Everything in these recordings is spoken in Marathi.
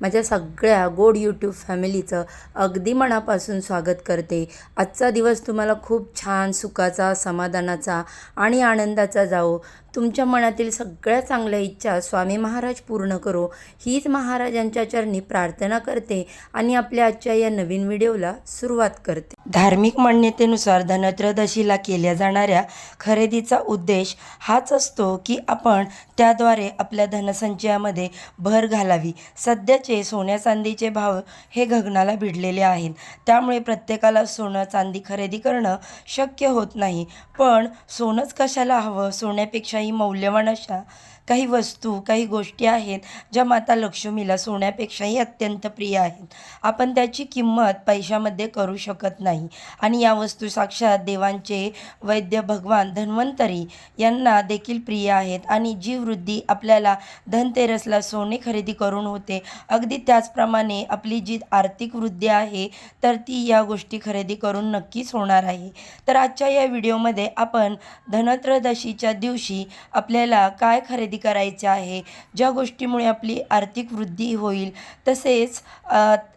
माझ्या सगळ्या गोड यूट्यूब फॅमिलीचं अगदी मनापासून स्वागत करते. आजचा दिवस तुम्हाला खूप छान सुखाचा समाधानाचा आणि आनंदाचा जाओ तुमच्या मनातील सगळ्या चांगल्या इच्छा स्वामी महाराज पूर्ण करो. हीच महाराजांच्या चरणी प्रार्थना करते आणि आपल्या आजच्या या नवीन व्हिडिओला सुरुवात करते. धार्मिक मान्यतेनुसार धनत्रयोदशीला केल्या जाणाऱ्या खरेदीचा उद्देश हाच असतो की आपण त्याद्वारे आपल्या धनसंचयामध्ये भर घालावी. सध्या सध्याचे सोन्या चांदीचे भाव हे गगनाला भिडलेले आहेत. त्यामुळे प्रत्येकाला सोनं चांदी खरेदी करणं शक्य होत नाही. पण सोनंच कशाला हवं? सोन्यापेक्षाही मौल्यवान अशा काही वस्तू काही गोष्टी आहेत ज्या माता लक्ष्मीला सोन्यापेक्षाही अत्यंत प्रिय आहेत. आपण त्याची किंमत पैशामध्ये करू शकत नाही. आणि या वस्तू साक्षात देवांचे वैद्य भगवान धन्वंतरी यांना देखील प्रिय आहेत. आणि जी वृद्धी आपल्याला धनतेरसला सोने खरेदी करून होते अगदी त्याचप्रमाणे आपली जी आर्थिक वृद्धी आहे तर ती या गोष्टी खरेदी करून नक्कीच होणार आहे. तर आजच्या या व्हिडिओमध्ये आपण धनत्रयोदशीच्या दिवशी आपल्याला काय खरेदी करायचे आहे. ज्या गोष्टीमुळे आपली आर्थिक वृद्धी होईल तसेच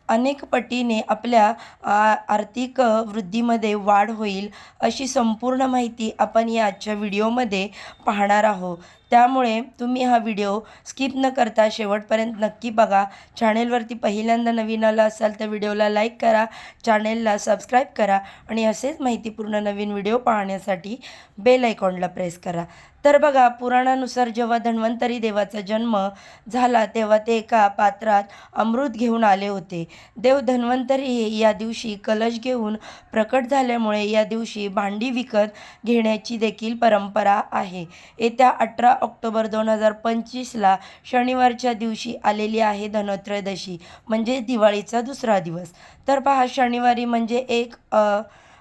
अनेक पटीने आपल्या आर्थिक वृद्धीमध्ये वाढ होईल अशी संपूर्ण माहिती आपण या आजच्या व्हिडिओमध्ये पाहणार आहोत. त्यामुळे तुम्ही हा व्हिडिओ स्किप न करता शेवटपर्यंत नक्की बघा. चॅनेलवरती पहिल्यांदा नवीन आला असाल तर व्हिडिओला लाईक करा चॅनेलला सबस्क्राईब करा आणि असेच माहितीपूर्ण नवीन व्हिडिओ पाहण्यासाठी बेल आयकॉनला प्रेस करा. तर बघा पुराणानुसार जेव्हा धन्वंतरी देवाचा जन्म झाला तेव्हा ते एका पात्रात अमृत घेऊन आले होते. देव धन्वंतरी हे या दिवशी कलश घेऊन प्रकट झाल्यामुळे या दिवशी भांडी विकत घेण्याची देखील परंपरा आहे. येत्या अठरा ऑक्टोबर दोन हजार पंचवीसला शनिवारच्या दिवशी आलेली आहे धनत्रयोदशी म्हणजे दिवाळीचा दुसरा दिवस. तर पहा शनिवारी म्हणजे एक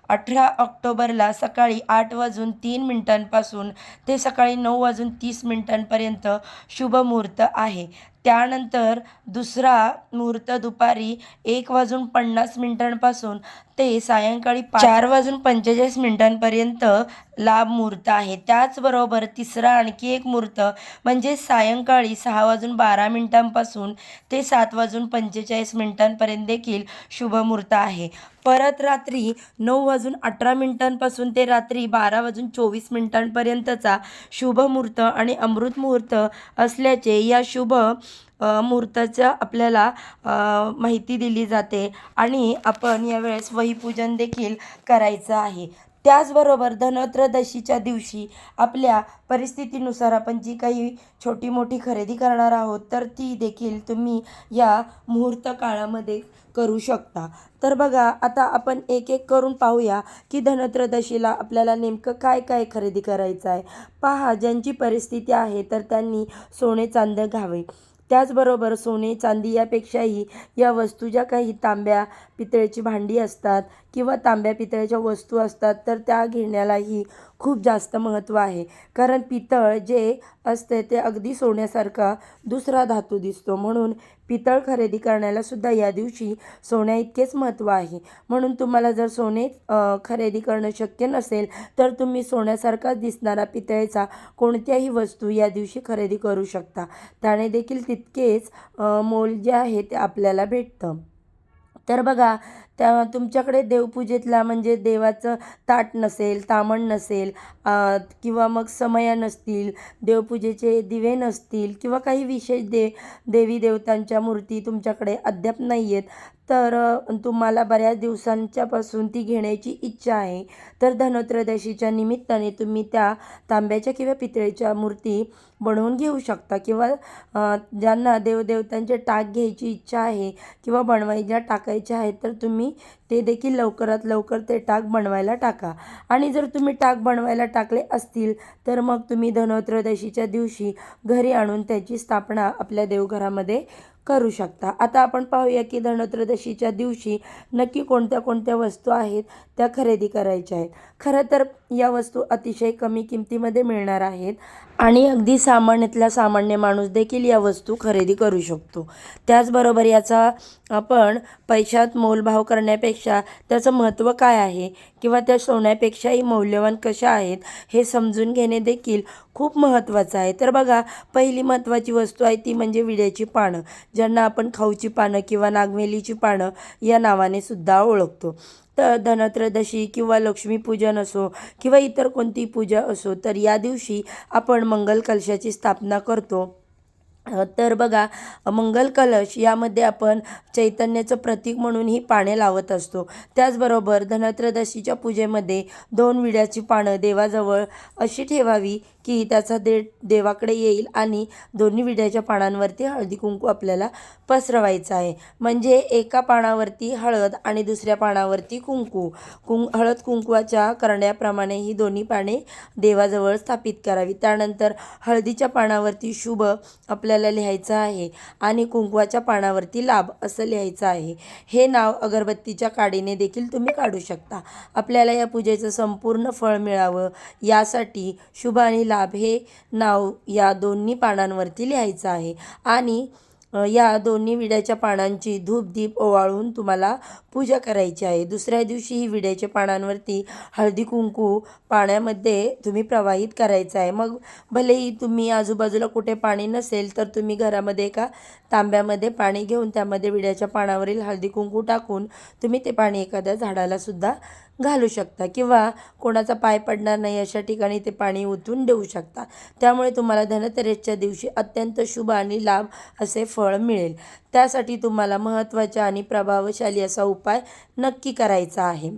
अठरा ऑक्टोबरला सकाळी आठ वाजून तीन मिनिटांपासून ते सकाळी नऊ वाजून तीस मिनिटांपर्यंत शुभ मुहूर्त आहे. त्यानंतर दुसरा मुहूर्त दुपारी एक वाजून पन्नास मिनिटांपासून ते सायंकाळी चार वाजून पंचेचाळीस मिनिटांपर्यंत लाभ मुहूर्त आहे. त्याचबरोबर तिसरा आणखी एक मुहूर्त म्हणजे सायंकाळी सहा वाजून बारा मिनिटांपासून ते सात वाजून पंचेचाळीस मिनिटांपर्यंत देखील शुभ मुहूर्त आहे. परत रात्री नऊ वाजून अठरा मिनिटांपासून ते रात्री बारा वाजून चोवीस मिनिटांपर्यंतचा शुभ मुहूर्त आणि अमृत मुहूर्त असल्याचे या शुभ मुहूर्ताचं आपल्याला माहिती दिली जाते आणि आपण यावेळेस वहीपूजन देखील करायचं आहे. त्याचबरोबर धनत्रदशीच्या दिवशी आपल्या परिस्थितीनुसार आपण जी काही छोटी मोठी खरेदी करणार आहोत तर ती देखील तुम्ही या मुहूर्त काळामध्ये करू शकता. तर बघा आता आपण एक एक करून पाहूया की धनत्रदशीला आपल्याला नेमकं काय काय खरेदी करायचं आहे. पहा ज्यांची परिस्थिती आहे तर त्यांनी सोने चांद घ्यावे. त्याचबरोबर सोने चांदी यापेक्षाही या वस्तू ज्या काही तांब्या पितळेची भांडी असतात किंवा तांब्या पितळेच्या वस्तू असतात तर त्या घेण्यालाही खूप जास्त महत्त्व आहे. कारण पितळ जे असते ते अगदी सोन्यासारखा दुसरा धातू दिसतो. म्हणून पितळ खरेदी करण्याला सुद्धा या दिवशी सोन्या इतकेच महत्त्व आहे. म्हणून तुम्हाला जर सोने खरेदी करणं शक्य नसेल तर तुम्ही सोन्यासारखाच दिसणारा पितळेचा कोणत्याही वस्तू या दिवशी खरेदी करू शकता. त्याने देखील तितकेच मोल जे आहे ते आपल्याला भेटतं. तर बघा त्या तुमच्याकडे देवपूजेतला म्हणजे देवाचं ताट नसेल तामण नसेल किंवा मग समया नसतील देवपूजेचे दिवे नसतील किंवा काही विशेष दे देवी देवतांच्या मूर्ती तुमच्याकडे अद्याप नाही आहेत तर तुम्हाला बऱ्याच दिवसांच्यापासून ती घेण्याची इच्छा आहे. तर धनत्रयोदशीच्या निमित्ताने तुम्ही त्या तांब्याच्या किंवा पितळेच्या मूर्ती बनवून घेऊ शकता किंवा ज्यांना देवदेवतांचे टाक घ्यायची इच्छा आहे किंवा बनवायच्या टाकायच्या आहेत तर तुम्ही ते देखील लवकरात लवकर ते टाक बनवायला टाका. आणि जर तुम्ही टाक बनवायला टाकले असतील तर मग तुम्ही धनत्रयोदशीच्या दिवशी घरी आणून त्याची स्थापना आपल्या देवघरामध्ये करू शकता. आता आपण पाहूया की धनत्रयोदशीच्या दिवशी नक्की कोणत्या कोणत्या वस्तू आहेत त्या खरेदी करायच्या आहेत. खरं तर या वस्तू अतिशय कमी किमतीमध्ये मिळणार आहेत आणि अगदी सामान्यातला सामान्य माणूस देखील या वस्तू खरेदी करू शकतो. त्याचबरोबर याचा आपण पैशात मोलभाव करण्यापेक्षा सोन्यापेक्षा त्याचं महत्त्व काय आहे? किंवा त्या सोन्यापेक्षाही मौल्यवान कशा आहेत? हे समजून घेणे देखील खूप महत्त्वाचं आहे. तर बघा पहिली महत्त्वाची वस्तू आहे ती म्हणजे विड्याची पानं. ज्यांना आपण खाऊची पानं किंवा नागवेलीची पानं या नावाने सुद्धा ओळखतो. तर धनत्रदशी किंवा लक्ष्मीपूजन असो किंवा इतर कोणती पूजा असो तर या दिवशी आपण मंगल कलशाची स्थापना करतो. तर बघा मंगल कलश यामध्ये आपण चैतन्याचं प्रतीक म्हणून ही पाने लावत असतो. त्याचबरोबर धनत्रदशीच्या पूजेमध्ये दोन विड्याची पानं देवाजवळ अशी ठेवावी की त्याचा दे देवाकडे येईल आणि दोन्ही विड्याच्या पानांवरती हळदी कुंकू आपल्याला पसरवायचं आहे. म्हणजे एका पानावरती हळद आणि दुसऱ्या पानावरती कुंकू. कुं हळद कुंकवाच्या करण्याप्रमाणे ही दोन्ही पाने देवाजवळ स्थापित करावी. त्यानंतर हळदीच्या पानावरती शुभ आपल्या आपल्याला लिहायचं आहे आणि कुंकवाच्या पानावरती लाभ असं लिहायचं आहे. हे नाव अगरबत्तीच्या काडीने देखील तुम्ही काढू शकता. आपल्याला या पूजेचं संपूर्ण फळ मिळावं. यासाठी शुभ आणि लाभ हे नाव या दोन्ही पानांवरती लिहायचं आहे. आणि या दोन्ही विड्याच्या पानांची धूप दीप ओवाळून तुम्हाला पूजा करायची आहे. दुसऱ्या दिवशी ही विड्याच्या पानांवरती हळदी कुंकू पाण्यामध्ये तुम्ही प्रवाहित करायचं आहे. मग भलेही तुम्ही आजूबाजूला कुठे पाणी नसेल तर तुम्ही घरामध्ये एका तांब्यामध्ये पाणी घेऊन त्यामध्ये विड्याच्या पानावरील हळदी कुंकू टाकून तुम्ही ते पाणी एखाद्या झाडालासुद्धा घालू शकता किंवा कोणाचा पाय पडणार नाही अशा ठिकाणी ते पाणी ओतून देऊ शकता. त्यामुळे तुम्हाला धनतेरसच्या दिवशी अत्यंत शुभ आणि लाभ असे फळ मिळेल. त्यासाठी तुम्हाला महत्त्वाचा आणि प्रभावशाली असा उपाय नक्की करायचा आहे.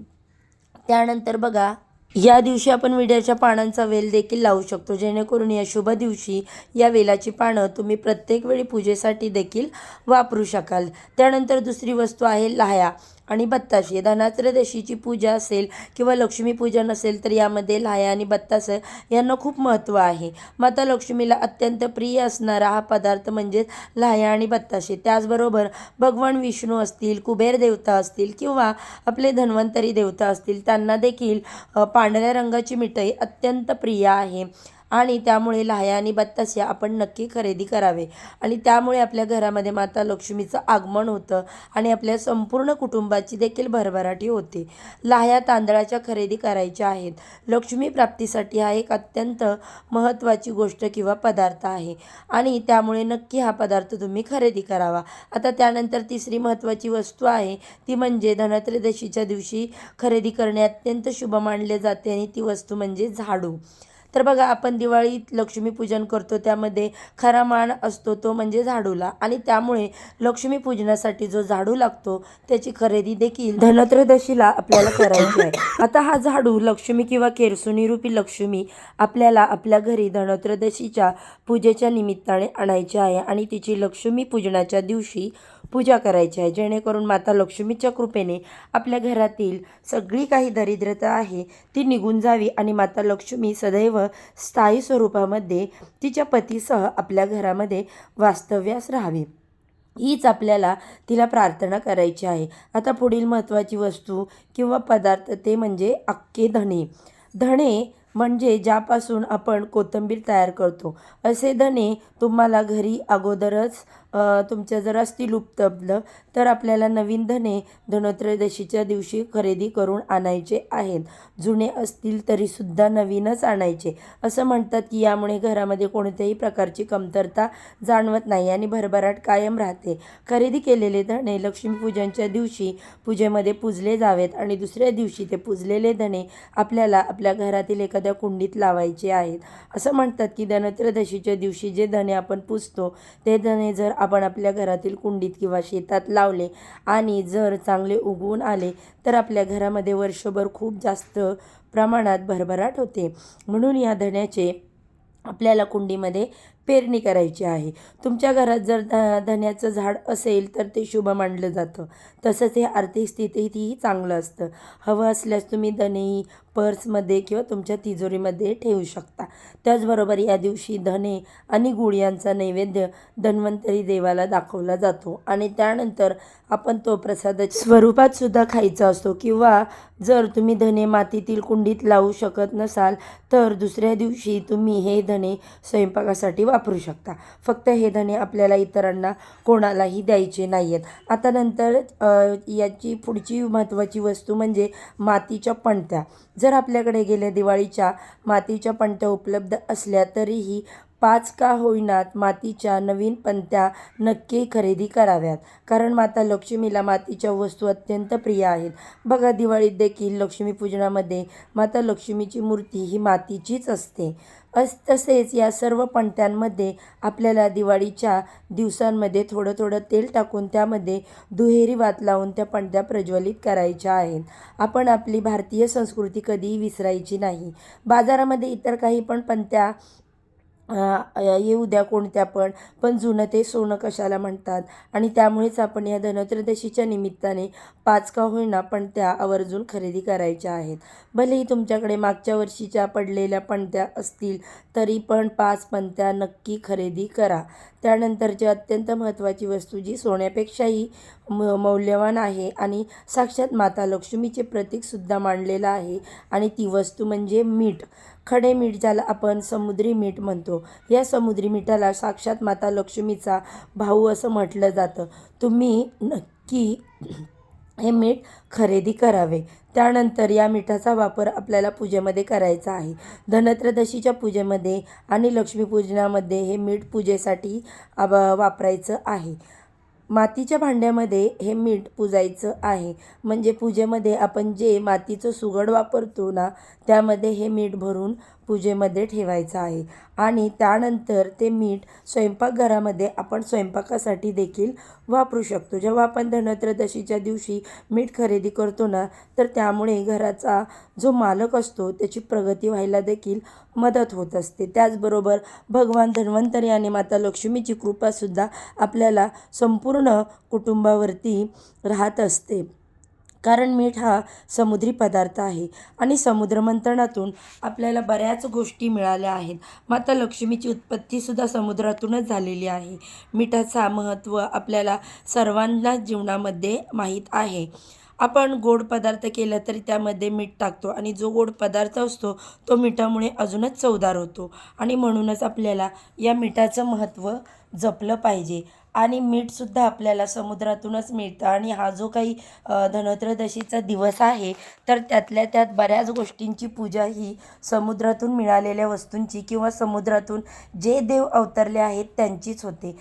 त्यानंतर बघा या दिवशी आपण विड्याच्या पानांचा वेल देखील लावू शकतो. जेणेकरून या शुभ दिवशी या वेलाची पानं तुम्ही प्रत्येक वेळी पूजेसाठी देखील वापरू शकाल. त्यानंतर दुसरी वस्तू आहे लाह्या. आणि बत्ताशे. धनात्रयदशीची पूजा असेल किंवा लक्ष्मीपूजन असेल तर यामध्ये लाह्या आणि बत्तास यांना खूप महत्त्व आहे. माता लक्ष्मीला अत्यंत प्रिय असणारा हा पदार्थ म्हणजेच लाह्या आणि बत्ताशे. त्याचबरोबर भगवान विष्णू असतील कुबेर देवता असतील किंवा आपले धन्वंतरी देवता असतील त्यांना देखील पांढऱ्या रंगाची मिठाई अत्यंत प्रिय आहे. आणि त्यामुळे लाह्या आणि बत्तासे आपण नक्की खरेदी करावे. आणि त्यामुळे आपल्या घरामध्ये माता लक्ष्मीचं आगमन होतं आणि आपल्या संपूर्ण कुटुंबाची देखील भरभराटी होते. लाह्या तांदळाच्या खरेदी करायच्या आहेत. लक्ष्मी प्राप्तीसाठी हा एक अत्यंत महत्त्वाची गोष्ट किंवा पदार्थ आहे. आणि त्यामुळे नक्की हा पदार्थ तुम्ही खरेदी करावा. आता त्यानंतर तिसरी महत्त्वाची वस्तू आहे. ती म्हणजे धनत्रयोदशीच्या दिवशी खरेदी करणे अत्यंत शुभ मानले जाते आणि ती वस्तू म्हणजे झाडू. तर बघा आपण दिवाळीत लक्ष्मीपूजन करतो त्यामध्ये खरा मान असतो तो म्हणजे झाडूला. आणि त्यामुळे लक्ष्मीपूजनासाठी जो झाडू लागतो त्याची खरेदी देखील धनत्रयोदशीला आपल्याला करायची आहे. आता हा झाडू लक्ष्मी किंवा केरसुनी रूपी लक्ष्मी आपल्याला आपल्या घरी धनत्रयोदशीच्या पूजेच्या निमित्ताने आणायची आहे आणि तिची लक्ष्मी पूजनाच्या दिवशी पूजा करायची आहे. जेणेकरून माता लक्ष्मीच्या कृपेने आपल्या घरातील सगळी काही दरिद्रता आहे ती निघून जावी आणि माता लक्ष्मी सदैव स्थायी स्वरूपामध्ये तिच्या पतीसह आपल्या घरामध्ये वास्तव्यास राहावी. हीच आपल्याला तिला प्रार्थना करायची आहे. आता पुढील महत्त्वाची वस्तू किंवा पदार्थ ते म्हणजे अक्के धणे. धणे म्हणजे ज्यापासून आपण कोथिंबीर तयार करतो. असे धणे तुम्हाला घरी अगोदरच तुमच्या जर असतील उपलब्ध तर आपल्याला नवीन धने धनत्रयोदशीच्या दिवशी खरेदी करून आणायचे आहेत. जुने असतील तरीसुद्धा नवीनच आणायचे. असं म्हणतात की यामुळे घरामध्ये कोणत्याही प्रकारची कमतरता जाणवत नाही आणि भरभराट कायम राहते. खरेदी केलेले धणे लक्ष्मीपूजनच्या दिवशी पूजेमध्ये पूजले जावेत आणि दुसऱ्या दिवशी ते पूजलेले धणे आपल्याला आपल्या घरातील एखाद्या कुंडीत लावायचे आहेत. असं म्हणतात की धनत्रयोदशीच्या दिवशी जे धणे आपण पूजतो ते धणे जर आपण आपल्या घरातील कुंडीत किंवा शेतात लावले आणि जर चांगले उगवून आले तर आपल्या घरामध्ये वर्षभर खूप जास्त प्रमाणात भरभराट होते. म्हणून या धण्याचे आपल्याला कुंडीमध्ये पेरणी करायची आहे. तुमच्या घरात जर ध धन्याचं झाड असेल तर ते शुभ मानलं जातं. तसंच हे आर्थिक स्थितीतही चांगलं असतं. हवं असल्यास तुम्ही धनेही पर्समध्ये किंवा तुमच्या तिजोरीमध्ये ठेवू शकता. त्याचबरोबर या दिवशी धने आणि गुळ यांचा नैवेद्य धन्वंतरी देवाला दाखवला जातो आणि त्यानंतर आपण तो प्रसाद स्वरूपात सुद्धा खायचा असतो. किंवा जर तुम्ही धने मातीतील कुंडीत लावू शकत नसाल तर दुसऱ्या दिवशी तुम्ही हे धने स्वयंपाकासाठी वापरू शकता. फक्त हे धने आपल्याला इतरांना कोणालाही द्यायचे नाही आहेत आता नंतर याची पुढची महत्त्वाची वस्तू म्हणजे मातीच्या पणत्या. जर जर आपल्याकडे गेल्या दिवाळीच्या मातीच्या पणत्या उपलब्ध असल्या तरीही पाच का होईनात मातीच्या नवीन पणत्या नक्की खरेदी कराव्यात. कारण माता लक्ष्मीला मातीच्या वस्तू अत्यंत प्रिय आहेत. बघा दिवाळीत देखील लक्ष्मीपूजनामध्ये माता लक्ष्मीची मूर्ती ही मातीचीच असते. अस तसेच या सर्व पणत्यांमध्ये आपल्याला दिवाळीच्या दिवसांमध्ये थोडं थोडं तेल टाकून त्यामध्ये दुहेरी वात लावून त्या पणत्या प्रज्वलित करायच्या आहेत. आपण आपली भारतीय संस्कृती कधीही विसरायची नाही. बाजारामध्ये इतर काही पण पणत्या ये येऊ द्या कोणत्या पण पण जुनं ते सोनं कशाला म्हणतात? आणि त्यामुळेच आपण या धनत्रदशीच्या निमित्ताने पाच का होईना पण त्या आवर्जून खरेदी करायच्या आहेत. भलेही तुमच्याकडे मागच्या वर्षीच्या पडलेल्या पणत्या असतील तरी पण पाच पणत्या नक्की खरेदी करा. त्यानंतरची अत्यंत महत्त्वाची वस्तू जी सोन्यापेक्षाही म मौल्यवान आहे आणि साक्षात माता लक्ष्मीचे प्रतीकसुद्धा मांडलेलं आहे. आणि ती वस्तू म्हणजे मीठ. खडे मीठ ज्याला आपण समुद्री मीठ म्हणतो या समुद्री मिठाला साक्षात माता लक्ष्मीचा भाऊ असं म्हटलं जातं. तुम्ही नक्की हे मीठ खरेदी करावे. त्यानंतर या मिठाचा वापर आपल्याला पूजेमध्ये करायचा आहे. धनत्रदशीच्या पूजेमध्ये आणि लक्ष्मीपूजनामध्ये हे मीठ पूजेसाठी आब वापरायचं आहे. मातीच्या भांड्यामध्ये हे मीठ पुजायचं आहे. म्हणजे पूजेमध्ये आपण जे मातीचं सुगड वापरतो ना त्यामध्ये हे मीठ भरून पूजेमध्ये ठेवायचं आहे. आणि त्यानंतर ते मीठ स्वयंपाकघरामध्ये आपण स्वयंपाकासाठी देखील वापरू शकतो. जेव्हा आपण धनत्रदशीच्या दिवशी मीठ खरेदी करतो ना तर त्यामुळे घराचा जो मालक असतो त्याची प्रगती व्हायला देखील मदत होत असते. त्याचबरोबर भगवान धन्वंतरी आणि माता लक्ष्मीची कृपासुद्धा आपल्याला संपूर्ण पूर्ण कुटुंबावरती राहत असते. कारण मीठ हा समुद्री पदार्थ आहे आणि समुद्रमंथनातून आपल्याला बऱ्याच गोष्टी मिळाल्या आहेत. माता लक्ष्मीची उत्पत्तीसुद्धा समुद्रातूनच झालेली आहे. मिठाचा महत्त्व आपल्याला सर्वांना जीवनामध्ये माहीत आहे. आपण गोड पदार्थ केला तरी त्यामध्ये मीठ टाकतो आणि जो गोड पदार्थ असतो तो मिठामुळे अजूनच चवदार होतो. आणि म्हणूनच आपल्याला या मिठाचं महत्त्व जपलं पाहिजे. आणि मीठसुद्धा आपल्याला समुद्रातूनच मिळतं. आणि हा जो काही अ, धनत्रयोदशीचा दिवस आहे तर त्यातल्या त्यात बऱ्याच गोष्टींची पूजा ही समुद्रातून मिळालेल्या वस्तूंची किंवा समुद्रातून जे देव अवतरले आहेत त्यांचीच होते.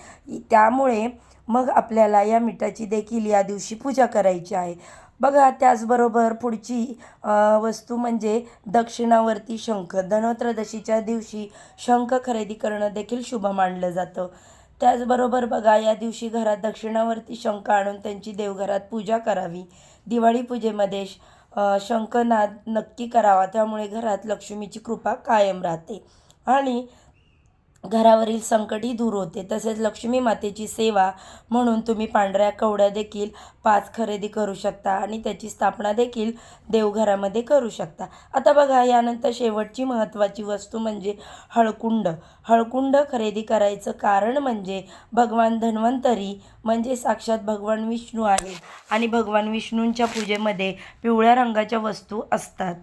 त्यामुळे मग आपल्याला या मिठाची देखील या दिवशी पूजा करायची आहे. बघा त्याचबरोबर पुढची वस्तू म्हणजे दक्षिणावर्ती शंख. धनत्रयोदशीच्या दिवशी शंख खरेदी करणं देखील शुभ मानलं जातं. त्याचबरोबर बघा या दिवशी घरात दक्षिणावरती शंख आणून त्यांची देवघरात पूजा करावी. दिवाळी पूजेमध्ये श- शंखनाद नक्की करावा त्यामुळे घरात लक्ष्मीची कृपा कायम राहते. आणि घरावरील संकटही दूर होते. तसेच लक्ष्मी मातेची सेवा म्हणून तुम्ही पांढऱ्या कवड्या देखील पाच खरेदी करू शकता आणि त्याची स्थापना देखील देवघरामध्ये करू शकता. आता बघा यानंतर शेवटची महत्त्वाची वस्तू म्हणजे हळकुंड. हळकुंड खरेदी करायचं कारण म्हणजे भगवान धन्वंतरी म्हणजे साक्षात भगवान विष्णू आहे. आणि भगवान विष्णूंच्या पूजेमध्ये पिवळ्या रंगाच्या वस्तू असतात.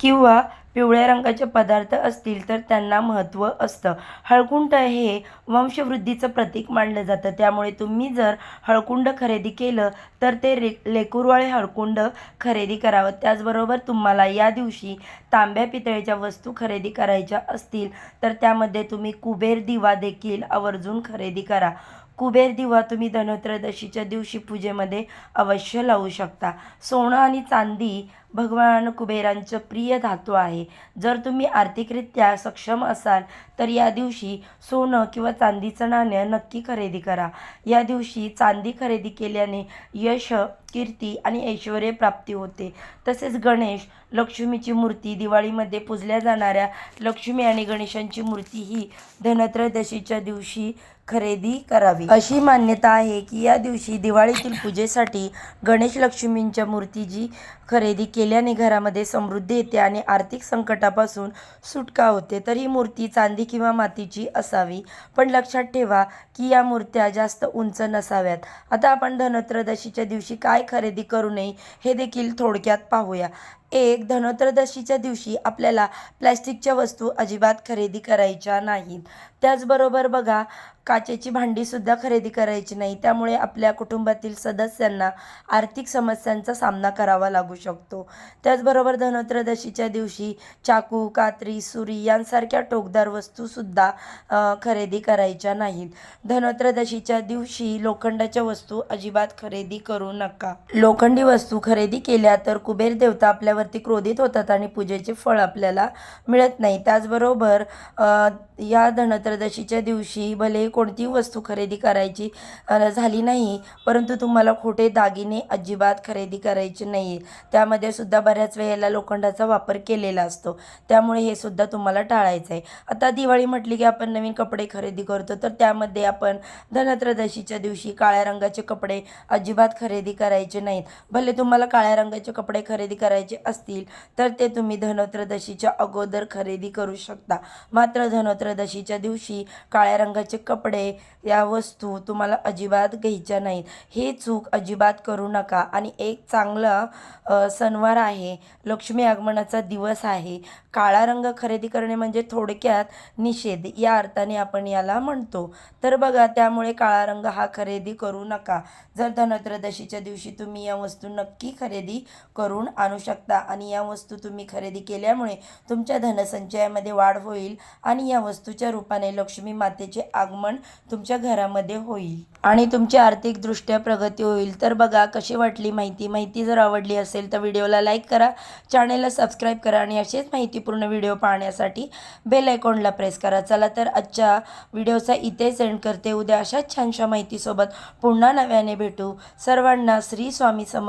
किंवा पिवळ्या रंगाचे पदार्थ असतील तर त्यांना महत्त्व असतं. हळकुंड हे वंशवृद्धीचं प्रतीक मानलं जातं. त्यामुळे तुम्ही जर हळकुंड खरेदी केलं तर ते रे लेकुरवाळे हळकुंड खरेदी करावं. त्याचबरोबर तुम्हाला या दिवशी तांब्या पितळेच्या वस्तू खरेदी करायच्या असतील तर त्यामध्ये तुम्ही कुबेर दिवा देखील आवर्जून खरेदी करा. कुबेर दिवा तुम्ही धनत्रयोदशीच्या दिवशी पूजेमध्ये अवश्य लावू शकता. सोनं आणि चांदी भगवान कुबेरांचं प्रिय धातू आहे. जर तुम्ही आर्थिकरित्या सक्षम असाल तर या दिवशी सोनं किंवा चांदीचं नाणं नक्की खरेदी करा. या दिवशी चांदी खरेदी केल्याने यश कीर्ती आणि ऐश्वर प्राप्ती होते. तसेच गणेश लक्ष्मीची मूर्ती दिवाळीमध्ये पूजल्या जाणाऱ्या लक्ष्मी आणि गणेशांची मूर्ती ही धनत्रयोदशीच्या दिवशी खरेदी करावी. अशी मान्यता आहे की या दिवशी दिवाळीतील पूजेसाठी गणेश लक्ष्मींच्या मूर्तीची खरेदी केल्याने घरामध्ये समृद्धी येते आणि आर्थिक संकटापासून सुटका होते. तर ही मूर्ती चांदी किंवा मातीची असावी. पण लक्षात ठेवा की या मूर्त्या जास्त उंच नसाव्यात. आता आपण धनत्रयोदशीच्या दिवशी काय खरेदी करू नये हे देखील थोडक्यात पाहूया. एक धनोत्रयोदशीच्या दिवशी आपल्याला प्लॅस्टिकच्या वस्तू अजिबात खरेदी करायच्या नाहीत. त्याचबरोबर बघा काचेची भांडीसुद्धा खरेदी करायची नाही. त्यामुळे आपल्या कुटुंबातील सदस्यांना आर्थिक समस्यांचा सामना करावा लागू शकतो. त्याचबरोबर धनोत्रयोदशीच्या दिवशी चाकू कात्री सुरी यांसारख्या टोकदार वस्तूसुद्धा खरेदी करायच्या नाहीत. धनोत्रयोदशीच्या दिवशी लोखंडाच्या वस्तू अजिबात खरेदी करू नका. लोखंडी वस्तू खरेदी केल्या तर कुबेर देवता आपल्या आपल्यावरती क्रोधित होतात आणि पूजेचे फळ आपल्याला मिळत नाही. त्याचबरोबर या धनत्रदशीच्या दिवशी भले कोणतीही वस्तू खरेदी करायची झाली नाही परंतु तुम्हाला खोटे दागिने अजिबात खरेदी करायचे नाही. त्यामध्ये सुद्धा बऱ्याच वेळेला लोखंडाचा वापर केलेला असतो. त्यामुळे हे सुद्धा तुम्हाला टाळायचं आहे. आता दिवाळी म्हटली की आपण नवीन कपडे खरेदी करतो तर त्यामध्ये आपण धनत्रदशीच्या दिवशी काळ्या रंगाचे कपडे अजिबात खरेदी करायचे नाहीत. भले तुम्हाला काळ्या रंगाचे कपडे खरेदी करायचे असतील तर ते तुम्ही धनोत्रदशीच्या अगोदर खरेदी करू शकता. मात्र धनोत्रदशीच्या दिवशी काळ्या रंगाचे कपडे या वस्तू तुम्हाला अजिबात घ्यायच्या नाहीत. ही चूक अजिबात करू नका. आणि एक चांगला सणवार आहे लक्ष्मी आगमनाचा दिवस आहे. काळा रंग खरेदी करणे म्हणजे थोडक्यात निषेध. या अर्थाने आपण याला म्हणतो. तर बघा त्यामुळे काळा रंग हा खरेदी करू नका. जर धनत्रदशीच्या दिवशी तुम्ही या वस्तू नक्की खरेदी करून आणू शकता शकता आणि या वस्तू तुम्ही खरेदी केल्यामुळे तुमच्या धनसंचयामध्ये वाढ होईल आणि या वस्तूच्या रूपाने लक्ष्मी मातेचे आगमन तुमच्या घरामध्ये होईल. आणि तुमची आर्थिकदृष्ट्या प्रगती होईल. तर बघा कशी वाटली माहिती? माहिती जर आवडली असेल तर व्हिडिओला लाईक करा चॅनेलला सबस्क्राईब करा आणि असेच माहितीपूर्ण व्हिडिओ पाहण्यासाठी बेल आयकॉनला प्रेस करा. चला तर आजच्या व्हिडिओचा इथे सेंड करते. उद्या अशाच छानशा माहितीसोबत पुन्हा नव्याने भेटू. सर्वांना श्री स्वामी समर्थ.